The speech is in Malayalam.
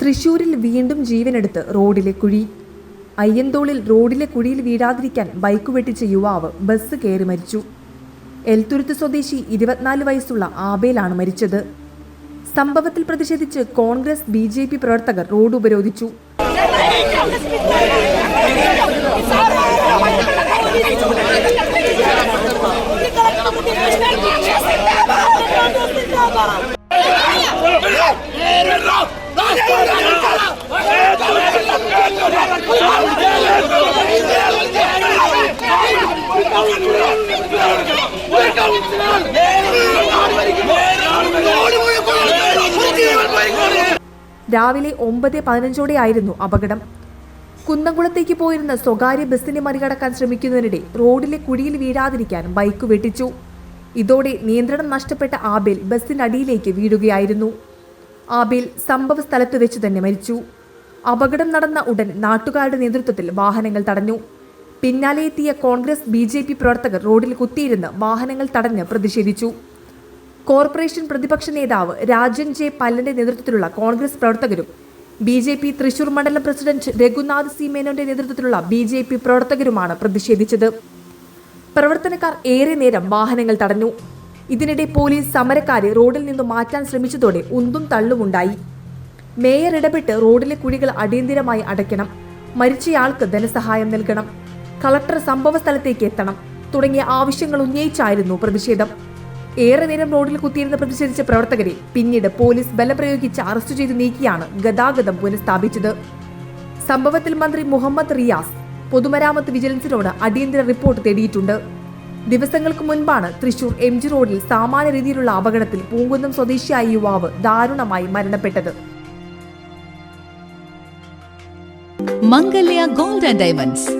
തൃശൂരിൽ വീണ്ടും ജീവനെടുത്ത് റോഡിലെ കുഴി. അയ്യന്തോളിൽ റോഡിലെ കുഴിയിൽ വീഴാതിരിക്കാൻ ബൈക്ക് വെട്ടിച്ച യുവാവ് ബസ് കയറി മരിച്ചു. എൽത്തുരുത്ത് സ്വദേശി ഇരുപത്തിനാല് വയസ്സുള്ള ആബേലാണ് മരിച്ചത്. സംഭവത്തിൽ പ്രതിഷേധിച്ച് കോൺഗ്രസ് ബി പ്രവർത്തകർ റോഡ് ഉപരോധിച്ചു. രാവിലെ ഒമ്പത് പതിനഞ്ചോടെയായിരുന്നു അപകടം. കുന്നംകുളത്തേക്ക് പോയിരുന്ന സ്വകാര്യ ബസ്സിനെ മറികടക്കാൻ ശ്രമിക്കുന്നതിനിടെ റോഡിലെ കുഴിയിൽ വീഴാതിരിക്കാൻ ബൈക്ക് വെട്ടിച്ചു. ഇതോടെ നിയന്ത്രണം നഷ്ടപ്പെട്ട ആബേൽ ബസ്സിനടിയിലേക്ക് വീഴുകയായിരുന്നു. ആബേൽ സംഭവ സ്ഥലത്ത് വെച്ച് തന്നെ മരിച്ചു. അപകടം നടന്ന ഉടൻ നാട്ടുകാരുടെ നേതൃത്വത്തിൽ വാഹനങ്ങൾ തടഞ്ഞു. പിന്നാലെ എത്തിയ കോൺഗ്രസ് ബി പ്രവർത്തകർ റോഡിൽ കുത്തിയിരുന്ന് വാഹനങ്ങൾ തടഞ്ഞ് പ്രതിഷേധിച്ചു. കോർപ്പറേഷൻ പ്രതിപക്ഷ നേതാവ് രാജൻ ജെ പല്ലന്റെ നേതൃത്വത്തിലുള്ള കോൺഗ്രസ് പ്രവർത്തകരും ബി ജെ പി തൃശൂർ മണ്ഡലം പ്രസിഡന്റ് രഘുനാഥ് സി മേനോന്റെ നേതൃത്വത്തിലുള്ള ബി ജെ പി പ്രവർത്തകരുമാണ് പ്രതിഷേധിച്ചത്. പ്രവർത്തനക്കാർ ഏറെ നേരം വാഹനങ്ങൾ തടഞ്ഞു. ഇതിനിടെ പോലീസ് സമരക്കാരെ റോഡിൽ നിന്നും മാറ്റാൻ ശ്രമിച്ചതോടെ ഉന്തും തള്ളുമുണ്ടായി. മേയർ ഇടപെട്ട് റോഡിലെ കുഴികൾ അടിയന്തിരമായി അടയ്ക്കണം. മരിച്ചയാൾക്ക് ധനസഹായം നൽകണം. കളക്ടർ സംഭവ സ്ഥലത്തേക്ക് എത്തണം. തുടങ്ങിയ ആവശ്യങ്ങൾ ഉന്നയിച്ചായിരുന്നു പ്രതിഷേധം. ഏറെ നേരം റോഡിൽ കുത്തിയിരുന്ന് പ്രതിഷേധിച്ച പ്രവർത്തകരെ പിന്നീട് പോലീസ് ബലപ്രയോഗിച്ച് അറസ്റ്റ് ചെയ്ത് നീക്കിയാണ് ഗതാഗതം പുനഃസ്ഥാപിച്ചത്. സംഭവത്തിൽ മന്ത്രി മുഹമ്മദ് റിയാസ് പൊതുമരാമത്ത് വിജിലൻസിനോട് അടിയന്തര റിപ്പോർട്ട് തേടിയിട്ടുണ്ട്. ദിവസങ്ങൾക്ക് മുൻപാണ് തൃശൂർ എം ജി റോഡിൽ സാമാന്യ രീതിയിലുള്ള അപകടത്തിൽ പൂങ്കുന്നം സ്വദേശിയായ യുവാവ് ദാരുണമായി മരണപ്പെട്ടത്. Mangalya gold and diamonds.